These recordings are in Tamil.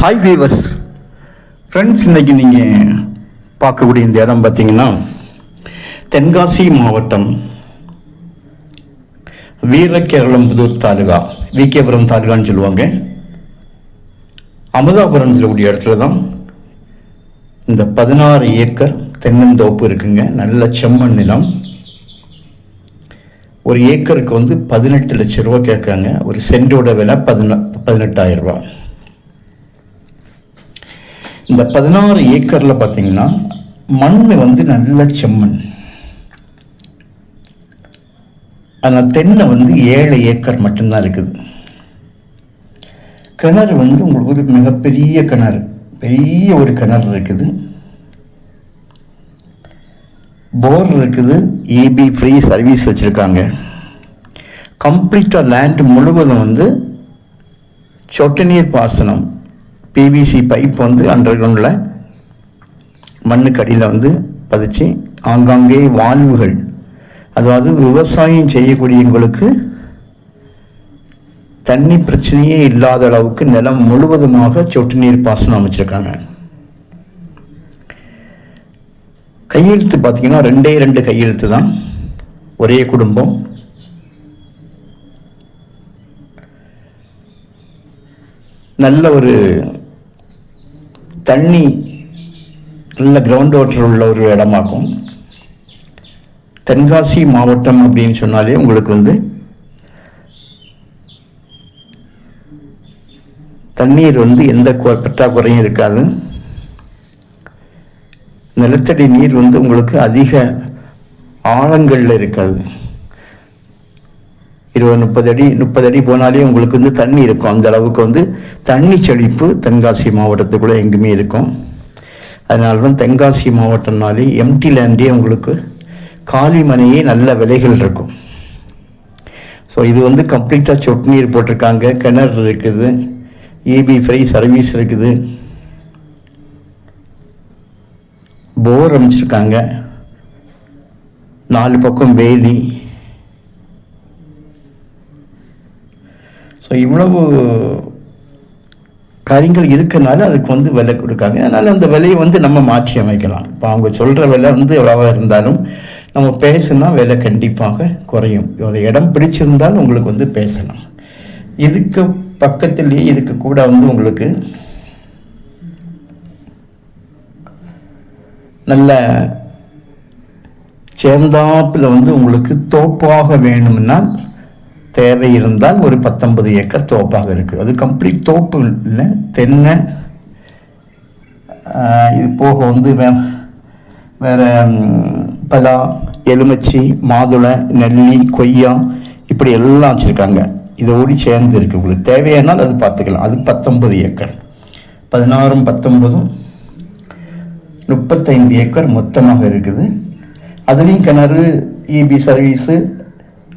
ஹாய் வீவர்ஸ் ஃப்ரெண்ட்ஸ் இன்றைக்கி நீங்கள் பார்க்கக்கூடிய இந்த இடம் பார்த்தீங்கன்னா தென்காசி மாவட்டம் வீரகேரளம்புதூர் தாலுகா விகேபுரம் தாலுகான்னு சொல்லுவாங்க. அமுதாபுரம் சொல்லக்கூடிய இடத்துல தான் இந்த பதினாறு ஏக்கர் தென்னந்தோப்பு இருக்குங்க. நல்ல செம்மண் நிலம். ஒரு ஏக்கருக்கு வந்து பதினெட்டு லட்சம் ரூபா கேட்குறாங்க. ஒரு சென்டோட விலை பதின பதினெட்டாயிரம் ரூபா. இந்த பதினாறு ஏக்கரில் பார்த்தீங்கன்னா மண் வந்து நல்ல செம்மண். ஆனால் தென்னை வந்து ஏழு ஏக்கர் மட்டும்தான் இருக்குது. கிணறு வந்து உங்களுக்கு ஒரு மிகப்பெரிய கிணறு பெரிய ஒரு கிணறு இருக்குது. போர் இருக்குது ஏபி ஃப்ரீ சர்வீஸ் வச்சுருக்காங்க. கம்ப்ளீட்டாக லேண்ட் முழுவதும் வந்து சொட்டு நீர் பாசனம் பிவிசி பைப் வந்து அண்டர் கிரவுண்டில் மண்ணுக்கு அடியில் வந்து பதிச்சு ஆங்காங்கே வால்வுகள். அதாவது விவசாயம் செய்யக்கூடியவங்களுக்கு தண்ணி பிரச்சனையே இல்லாத அளவுக்கு நிலம் முழுவதுமாக சொட்டு நீர் பாசனம் அமைச்சிருக்காங்க. கையெழுத்து பார்த்தீங்கன்னா ரெண்டே ரெண்டு கையெழுத்து தான். ஒரே குடும்பம். நல்ல ஒரு தண்ணி நல்ல கிரவுண்ட் வாட்டர் உள்ள ஒரு இடமாக்கும். தென்காசி மாவட்டம் அப்படின்னு சொன்னாலே உங்களுக்கு வந்து தண்ணீர் வந்து எந்த பற்றாக்குறையும் இருக்காது. நிலத்தடி நீர் வந்து உங்களுக்கு அதிக ஆழங்கள்ல இருக்காது. இருபது முப்பது அடி முப்பது அடி போனாலே உங்களுக்கு வந்து தண்ணி இருக்கும். அந்த அளவுக்கு வந்து தண்ணி செழிப்பு தென்காசி மாவட்டத்துக்குள்ள எங்குமே இருக்கும். அதனால தான் தென்காசி மாவட்டம்னாலே எம்டி லேண்டே உங்களுக்கு காலி மனையே நல்ல விலைகள் இருக்கும். ஸோ இது வந்து கம்ப்ளீட்டாக சொட்டு நீர் போட்டிருக்காங்க. கிணறு இருக்குது. ஏபி ஃப்ரை சர்வீஸ் இருக்குது. போர் அமைச்சிருக்காங்க. நாலு பக்கம் வேலி. ஸோ இவ்வளவு காரியங்கள் இருக்கனால அதுக்கு வந்து விலை கொடுக்காங்க. அதனால் அந்த விலையை வந்து நம்ம மாற்றி அமைக்கலாம். இப்போ அவங்க சொல்கிற விலை வந்து எவ்வளவா இருந்தாலும் நம்ம பேசுனா விலை கண்டிப்பாக குறையும். அந்த இடம் பிடிச்சிருந்தால் உங்களுக்கு வந்து பேசலாம். இதுக்கு பக்கத்துலேயே இதுக்கு கூட வந்து உங்களுக்கு நல்ல சேர்ந்தாப்பில் வந்து உங்களுக்கு தோப்பாக வேணும்னா தேவை இருந்தால் ஒரு பத்தொன்பது ஏக்கர் தோப்பாக இருக்குது அது கம்ப்ளீட் தோப்பு இல்லை தென்னை. இது போக வந்து வே- வேற பலா எலுமிச்சி மாதுளை நெல்லி கொய்யா இப்படி எல்லாம் வச்சுருக்காங்க. இதோடு சேர்ந்து இருக்குது உங்களுக்கு. தேவையானால் அது பார்த்துக்கலாம். அது பத்தொன்பது ஏக்கர். பதினாறும் பத்தொன்பதும் முப்பத்தைந்து ஏக்கர் மொத்தமாக இருக்குது. அதுலேயும் கிணறு இபி சர்வீஸு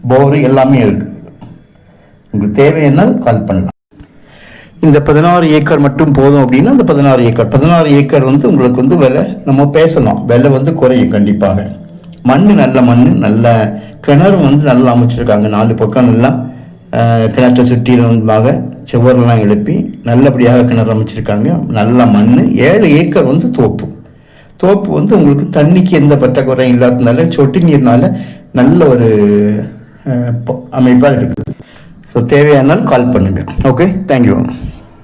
போரு எல்லாமே இருக்குது உங்களுக்கு தேவையானால் கால் பண்ணலாம். இந்த பதினாறு ஏக்கர் மட்டும் போதும் அப்படின்னா அந்த பதினாறு ஏக்கர். பதினாறு ஏக்கர் வந்து உங்களுக்கு வந்து விலை நம்ம பேசணும். விலை வந்து குறையும் கண்டிப்பாக. மண் நல்ல மண் நல்ல கிணறு வந்து நல்லா அமைச்சிருக்காங்க. நாலு பக்கம் நல்லா ஆஹ், கிணற்றை சுற்றிலுமாக சுவரெல்லாம் எழுப்பி நல்லபடியாக கிணறு அமைச்சிருக்காங்க. நல்ல மண் ஏழு ஏக்கர் வந்து தோப்பு. தோப்பு வந்து உங்களுக்கு தண்ணிக்கு எந்த பற்றாக்குறையும் இல்லாததுனால சொட்டு நீர்னால நல்ல ஒரு அமைப்பாக இருக்குது. ஸோ தேவையானால் கால் பண்ணுங்கள் ஓகே தேங்க்யூ